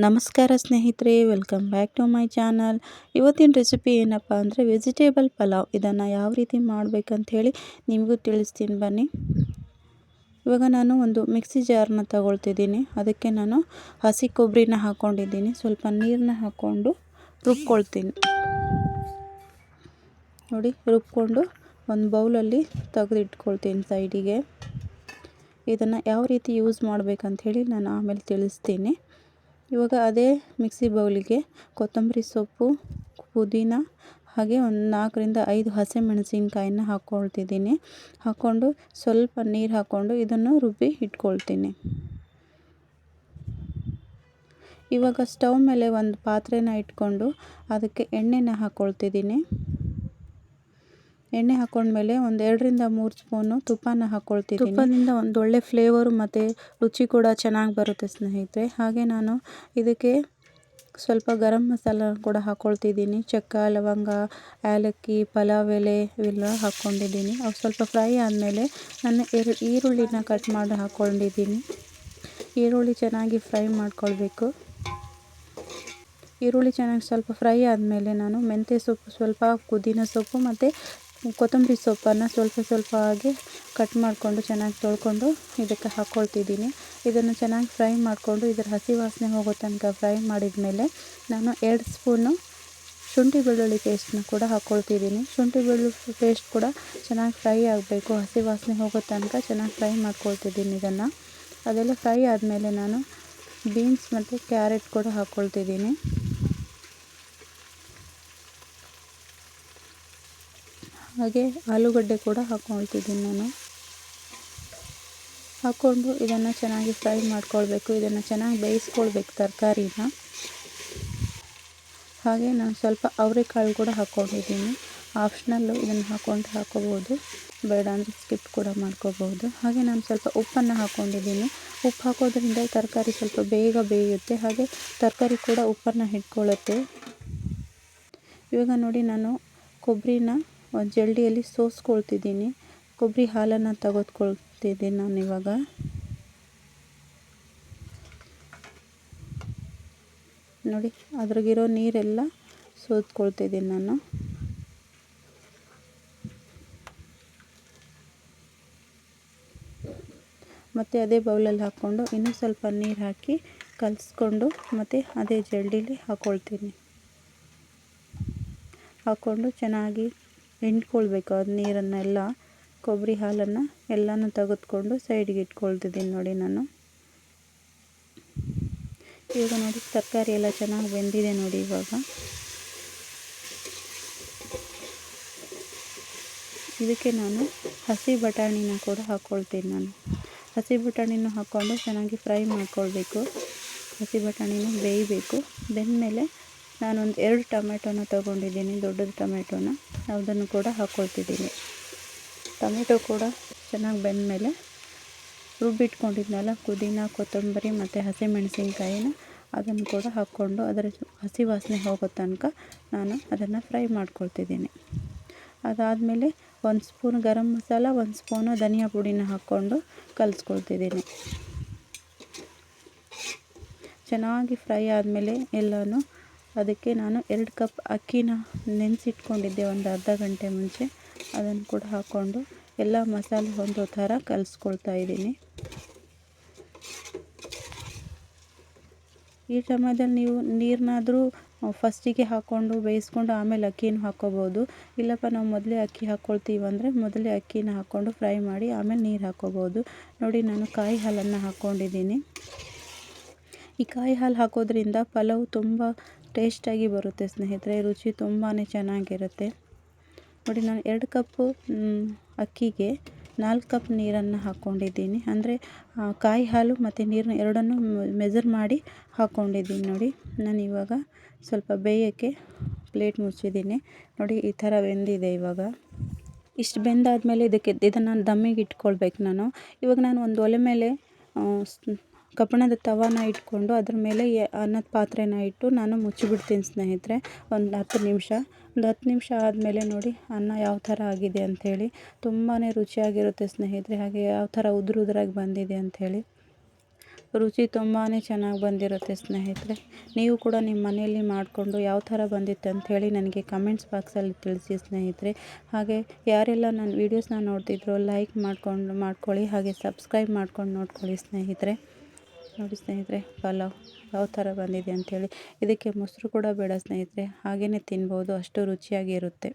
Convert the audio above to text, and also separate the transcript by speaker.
Speaker 1: ನಮಸ್ಕಾರ ಸ್ನೇಹಿತರೆ, welcome back to my channel. ಇವತ್ತಿನ ರೆಸಿಪಿ ಏನಪ್ಪ ಅಂದರೆ ವೆಜಿಟೇಬಲ್ ಪಲಾವ್. ಇದನ್ನು ಯಾವ ರೀತಿ ಮಾಡಬೇಕಂತ ಹೇಳಿ ನಿಮಗೂ ತಿಳಿಸ್ತೀನಿ ಬನ್ನಿ. ಇವಾಗ ನಾನು ಒಂದು ಮಿಕ್ಸಿ ಜಾರನ್ನ ತಗೊಳ್ತಿದ್ದೀನಿ. ಅದಕ್ಕೆ ನಾನು ಹಸಿ ಕೊಬ್ಬರಿನ ಹಾಕ್ಕೊಂಡಿದ್ದೀನಿ ಸ್ವಲ್ಪ ನೀರನ್ನ ಹಾಕ್ಕೊಂಡು ರುಬ್ಕೊಳ್ತೀನಿ. ನೋಡಿ, ರುಬ್ಕೊಂಡು ಒಂದು ಬೌಲಲ್ಲಿ ತೆಗೆದಿಟ್ಕೊಳ್ತೀನಿ ಸೈಡಿಗೆ ಇದನ್ನು ಯಾವ ರೀತಿ ಯೂಸ್ ಮಾಡಬೇಕಂತ ಹೇಳಿ ನಾನು ಆಮೇಲೆ ತಿಳಿಸ್ತೀನಿ. ಇವಾಗ ಅದೇ ಮಿಕ್ಸಿ ಬೌಲಿಗೆ ಕೊತ್ತಂಬರಿ ಸೊಪ್ಪು, ಪುದೀನ ಹಾಗೆ ಒಂದು ನಾಲ್ಕರಿಂದ ಐದು ಹಸಿಮೆಣಸಿನ್ಕಾಯಿನ ಹಾಕ್ಕೊಳ್ತಿದ್ದೀನಿ. ಹಾಕ್ಕೊಂಡು ಸ್ವಲ್ಪ ನೀರು ಹಾಕ್ಕೊಂಡು ಇದನ್ನು ರುಬ್ಬಿ ಇಟ್ಕೊಳ್ತೀನಿ. ಇವಾಗ ಸ್ಟವ್ ಮೇಲೆ ಒಂದು ಪಾತ್ರೆನ ಇಟ್ಕೊಂಡು ಅದಕ್ಕೆ ಎಣ್ಣೆನ ಹಾಕ್ಕೊಳ್ತಿದ್ದೀನಿ. ಎಣ್ಣೆ ಹಾಕೊಂಡ್ಮೇಲೆ ಒಂದು ಎರಡರಿಂದ ಮೂರು ಸ್ಪೂನು ತುಪ್ಪನ ಹಾಕ್ಕೊಳ್ತೀನಿ ತುಪ್ಪದಿಂದ ಒಂದು ಒಳ್ಳೆ ಫ್ಲೇವರು ಮತ್ತು ರುಚಿ ಕೂಡ ಚೆನ್ನಾಗಿ ಬರುತ್ತೆ ಸ್ನೇಹಿತರೆ. ಹಾಗೆ ನಾನು ಇದಕ್ಕೆ ಸ್ವಲ್ಪ ಗರಂ ಮಸಾಲ ಕೂಡ ಹಾಕ್ಕೊಳ್ತಿದ್ದೀನಿ ಚಕ್ಕ, ಲವಂಗ, ಏಲಕ್ಕಿ, ಪಲಾವ್, ಎಲೆ ಇವೆಲ್ಲ ಹಾಕ್ಕೊಂಡಿದ್ದೀನಿ ಅವು ಸ್ವಲ್ಪ ಫ್ರೈ ಆದಮೇಲೆ ನಾನು ಎರ ಈರುಳ್ಳಿನ ಕಟ್ ಮಾಡಿ ಹಾಕ್ಕೊಂಡಿದ್ದೀನಿ ಈರುಳ್ಳಿ ಚೆನ್ನಾಗಿ ಫ್ರೈ ಮಾಡ್ಕೊಳ್ಬೇಕು. ಈರುಳ್ಳಿ ಚೆನ್ನಾಗಿ ಸ್ವಲ್ಪ ಫ್ರೈ ಆದಮೇಲೆ ನಾನು ಮೆಂತ್ಯ ಸೊಪ್ಪು, ಸ್ವಲ್ಪ ಪುದೀನ ಸೊಪ್ಪು ಮತ್ತು ಕೊತ್ತಂಬರಿ ಸೊಪ್ಪನ್ನು ಸ್ವಲ್ಪ ಸ್ವಲ್ಪ ಆಗಿ ಕಟ್ ಮಾಡಿಕೊಂಡು ಚೆನ್ನಾಗಿ ತೊಳ್ಕೊಂಡು ಇದಕ್ಕೆ ಹಾಕ್ಕೊಳ್ತಿದ್ದೀನಿ ಇದನ್ನು ಚೆನ್ನಾಗಿ ಫ್ರೈ ಮಾಡಿಕೊಂಡು ಇದರ ಹಸಿ ವಾಸನೆ ಹೋಗೋ ತನಕ ಫ್ರೈ ಮಾಡಿದ ಮೇಲೆ ನಾನು ಎರಡು ಸ್ಪೂನು ಶುಂಠಿ ಬೆಳ್ಳುಳ್ಳಿ ಪೇಸ್ಟ್ನ ಕೂಡ ಹಾಕ್ಕೊಳ್ತಿದ್ದೀನಿ ಶುಂಠಿ ಬೆಳ್ಳುಳ್ಳಿ ಪೇಸ್ಟ್ ಕೂಡ ಚೆನ್ನಾಗಿ ಫ್ರೈ ಆಗಬೇಕು. ಹಸಿ ವಾಸನೆ ಹೋಗೋ ತನಕ ಚೆನ್ನಾಗಿ ಫ್ರೈ ಮಾಡ್ಕೊಳ್ತಿದ್ದೀನಿ ಇದನ್ನು. ಅದೆಲ್ಲ ಫ್ರೈ ಆದಮೇಲೆ ನಾನು ಬೀನ್ಸ್ ಮತ್ತು ಕ್ಯಾರೆಟ್ ಕೂಡ ಹಾಕ್ಕೊಳ್ತಿದ್ದೀನಿ ಹಾಗೆ ಆಲೂಗಡ್ಡೆ ಕೂಡ ಹಾಕ್ಕೊಳ್ತಿದ್ದೀನಿ ನಾನು. ಹಾಕ್ಕೊಂಡು ಇದನ್ನು ಚೆನ್ನಾಗಿ ಫ್ರೈ ಮಾಡ್ಕೊಳ್ಬೇಕು. ಇದನ್ನು ಚೆನ್ನಾಗಿ ಬೇಯಿಸ್ಕೊಳ್ಬೇಕು ತರಕಾರಿನ. ಹಾಗೆ ನಾನು ಸ್ವಲ್ಪ ಅವರೆಕಾಳು ಕೂಡ ಹಾಕ್ಕೊಂಡಿದ್ದೀನಿ. ಆಪ್ಷನಲ್ಲು ಇದನ್ನು ಹಾಕ್ಕೊಂಡು ಹಾಕೋಬೋದು ಬೇಡ ಅಂದರೆ ಸ್ಕಿಪ್ ಕೂಡ ಮಾಡ್ಕೋಬೋದು. ಹಾಗೆ ನಾನು ಸ್ವಲ್ಪ ಉಪ್ಪನ್ನು ಹಾಕ್ಕೊಂಡಿದ್ದೀನಿ. ಉಪ್ಪು ಹಾಕೋದ್ರಿಂದ ತರಕಾರಿ ಸ್ವಲ್ಪ ಬೇಗ ಬೇಯುತ್ತೆ. ಹಾಗೆ ತರಕಾರಿ ಕೂಡ ಉಪ್ಪನ್ನು ಹಿಡ್ಕೊಳ್ಳುತ್ತೆ ಇವಾಗ ನೋಡಿ ನಾನು ಕೊಬ್ಬರಿನ ಜಲ್ಡಿಯಲ್ಲಿ ಸೋಸ್ಕೊಳ್ತಿದ್ದೀನಿ. ಕೊಬ್ಬರಿ ಹಾಲನ್ನು ತೆಗೆದುಕೊಳ್ತಿದ್ದೀನಿ ನಾನು ಇವಾಗ. ನೋಡಿ, ಅದ್ರಾಗಿರೋ ನೀರೆಲ್ಲ ಸೋದ್ಕೊಳ್ತಿದ್ದೀನಿ ನಾನು. ಮತ್ತು ಅದೇ ಬೌಲಲ್ಲಿ ಹಾಕ್ಕೊಂಡು ಇನ್ನೂ ಸ್ವಲ್ಪ ನೀರು ಹಾಕಿ ಕಲಿಸ್ಕೊಂಡು ಮತ್ತು ಅದೇ ಜಲ್ಡಿಲಿ ಹಾಕ್ಕೊಳ್ತೀನಿ ಹಾಕ್ಕೊಂಡು ಚೆನ್ನಾಗಿ ಹಿಂಡ್ಕೊಳ್ಬೇಕು. ಅದು ನೀರನ್ನೆಲ್ಲ ಕೊಬ್ಬರಿ ಹಾಲನ್ನು ಎಲ್ಲನೂ ತೆಗೆದುಕೊಂಡು ಸೈಡಿಗೆ ಇಟ್ಕೊಳ್ತಿದ್ದೀನಿ ನೋಡಿ ನಾನು. ಇವಾಗ ನೋಡಿ ತರಕಾರಿ ಎಲ್ಲ ಚೆನ್ನಾಗಿ ಬೆಂದಿದೆ ನೋಡಿ ಇವಾಗ. ಇದಕ್ಕೆ ನಾನು ಹಸಿ ಬಟಾಣಿನ ಕೂಡ ಹಾಕ್ಕೊಳ್ತೀನಿ ನಾನು. ಹಸಿ ಬಟಾಣಿನ ಹಾಕ್ಕೊಂಡು ಚೆನ್ನಾಗಿ ಫ್ರೈ ಮಾಡ್ಕೊಳ್ಬೇಕು. ಹಸಿ ಬಟಾಣಿನ ಬೇಯಬೇಕು. ಬೆಂದಮೇಲೆ ನಾನೊಂದು ಎರಡು ಟೊಮೆಟೊನ ತೊಗೊಂಡಿದ್ದೀನಿ, ದೊಡ್ಡದು ಟೊಮೆಟೊನ. ಅದನ್ನು ಕೂಡ ಹಾಕ್ಕೊಳ್ತಿದ್ದೀನಿ ಟೊಮೆಟೊ ಕೂಡ ಚೆನ್ನಾಗಿ ಬೆಂದಮೇಲೆ ರುಬ್ಬಿಟ್ಕೊಂಡಿದ್ನಲ್ಲ ಪುದೀನ, ಕೊತ್ತಂಬರಿ ಮತ್ತು ಹಸಿಮೆಣಸಿನ್ಕಾಯಿನ ಅದನ್ನು ಕೂಡ ಹಾಕ್ಕೊಂಡು ಅದರ ಹಸಿ ವಾಸನೆ ಹೋಗೋ ತನಕ ನಾನು ಅದನ್ನು ಫ್ರೈ ಮಾಡ್ಕೊಳ್ತಿದ್ದೀನಿ. ಅದಾದಮೇಲೆ ಒಂದು ಸ್ಪೂನ್ ಗರಂ ಮಸಾಲ, ಒಂದು ಸ್ಪೂನು ಧನಿಯಾ ಪುಡಿನ ಹಾಕ್ಕೊಂಡು ಕಲಿಸ್ಕೊಳ್ತಿದ್ದೀನಿ. ಚೆನ್ನಾಗಿ ಫ್ರೈ ಆದಮೇಲೆ ಎಲ್ಲನೂ ಅದಕ್ಕೆ ನಾನು ಎರಡು ಕಪ್ ಅಕ್ಕಿನ ನೆನೆಸಿಟ್ಕೊಂಡಿದ್ದೆ ಒಂದು ಅರ್ಧ ಗಂಟೆ ಮುಂಚೆ. ಅದನ್ನು ಕೂಡ ಹಾಕ್ಕೊಂಡು ಎಲ್ಲ ಮಸಾಲೆ ಹೊಂದೋ ಥರ ಕಲಿಸ್ಕೊಳ್ತಾ ಇದ್ದೀನಿ. ಈ ಸಮಯದಲ್ಲಿ ನೀವು ನೀರನ್ನಾದರೂ ಫಸ್ಟಿಗೆ ಹಾಕ್ಕೊಂಡು ಬೇಯಿಸ್ಕೊಂಡು ಆಮೇಲೆ ಅಕ್ಕಿನ ಹಾಕ್ಕೋಬೋದು. ಇಲ್ಲಪ್ಪ, ನಾವು ಮೊದಲೇ ಅಕ್ಕಿ ಹಾಕ್ಕೊಳ್ತೀವಿ ಅಂದರೆ ಮೊದಲೇ ಅಕ್ಕಿನ ಹಾಕ್ಕೊಂಡು ಫ್ರೈ ಮಾಡಿ ಆಮೇಲೆ ನೀರು ಹಾಕ್ಕೋಬೋದು. ನೋಡಿ, ನಾನು ಕಾಯಿ ಹಾಲನ್ನು ಹಾಕ್ಕೊಂಡಿದ್ದೀನಿ. ಈ ಕಾಯಿ ಹಾಲು ಹಾಕೋದ್ರಿಂದ ಪಲಾವ್ ತುಂಬ ಟೇಸ್ಟಾಗಿ ಬರುತ್ತೆ ಸ್ನೇಹಿತರೆ, ರುಚಿ ತುಂಬಾ ಚೆನ್ನಾಗಿರುತ್ತೆ. ನೋಡಿ, ನಾನು ಎರಡು ಕಪ್ಪು ಅಕ್ಕಿಗೆ ನಾಲ್ಕು ಕಪ್ ನೀರನ್ನು ಹಾಕ್ಕೊಂಡಿದ್ದೀನಿ ಅಂದರೆ ಕಾಯಿ ಹಾಲು ಮತ್ತು ನೀರನ್ನ ಎರಡನ್ನೂ ಮೆಜರ್ ಮಾಡಿ ಹಾಕ್ಕೊಂಡಿದ್ದೀನಿ ನೋಡಿ. ನಾನು ಇವಾಗ ಸ್ವಲ್ಪ ಬೇಯೋಕ್ಕೆ ಪ್ಲೇಟ್ ಮುಚ್ಚಿದ್ದೀನಿ. ನೋಡಿ, ಈ ಥರ ಬೆಂದಿದೆ ಇವಾಗ. ಇಷ್ಟು ಬೆಂದಾದಮೇಲೆ ಇದಕ್ಕೆ, ಇದನ್ನು ದಮ್ಮಿಗೆ ಇಟ್ಕೊಳ್ಬೇಕು ನಾನು. ಇವಾಗ ನಾನು ಒಂದು ಒಲೆ ಮೇಲೆ ಕಬ್ಬಣದ ತವಾನ ಇಟ್ಕೊಂಡು ಅದ್ರ ಮೇಲೆ ಅನ್ನದ ಪಾತ್ರೆನ ಇಟ್ಟು ನಾನು ಮುಚ್ಚಿಬಿಡ್ತೀನಿ ಸ್ನೇಹಿತರೆ. ಒಂದು ಹತ್ತು ನಿಮಿಷ. ಒಂದು ಹತ್ತು ನಿಮಿಷ ಆದಮೇಲೆ ನೋಡಿ ಅನ್ನ ಯಾವ ಥರ ಆಗಿದೆ ಅಂಥೇಳಿ. ತುಂಬಾ ರುಚಿಯಾಗಿರುತ್ತೆ ಸ್ನೇಹಿತರೆ. ಹಾಗೆ ಯಾವ ಥರ ಉದುರು ಉದುರಾಗಿ ಬಂದಿದೆ ಅಂಥೇಳಿ. ರುಚಿ ತುಂಬಾ ಚೆನ್ನಾಗಿ ಬಂದಿರುತ್ತೆ ಸ್ನೇಹಿತರೆ. ನೀವು ಕೂಡ ನಿಮ್ಮ ಮನೆಯಲ್ಲಿ ಮಾಡಿಕೊಂಡು ಯಾವ ಥರ ಬಂದಿತ್ತು ಅಂಥೇಳಿ ನನಗೆ ಕಮೆಂಟ್ಸ್ ಬಾಕ್ಸಲ್ಲಿ ತಿಳಿಸಿ ಸ್ನೇಹಿತರೆ. ಹಾಗೆ ಯಾರೆಲ್ಲ ನನ್ನ ವೀಡಿಯೋಸ್ನ ನೋಡ್ತಿದ್ರು ಲೈಕ್ ಮಾಡ್ಕೊಂಡು ಮಾಡ್ಕೊಳ್ಳಿ. ಹಾಗೆ ಸಬ್ಸ್ಕ್ರೈಬ್ ಮಾಡ್ಕೊಂಡು ನೋಡ್ಕೊಳ್ಳಿ ಸ್ನೇಹಿತರೆ. ನೋಡಿ ಸ್ನೇಹಿತರೆ, ಪಲಾವ್ ಯಾವ ಥರ ಬಂದಿದೆ ಅಂಥೇಳಿ ಇದಕ್ಕೆ ಮೊಸರು ಕೂಡ ಬೇಡ ಸ್ನೇಹಿತರೆ ಹಾಗೆಯೇ ತಿನ್ಬೋದು, ಅಷ್ಟು ರುಚಿಯಾಗಿರುತ್ತೆ.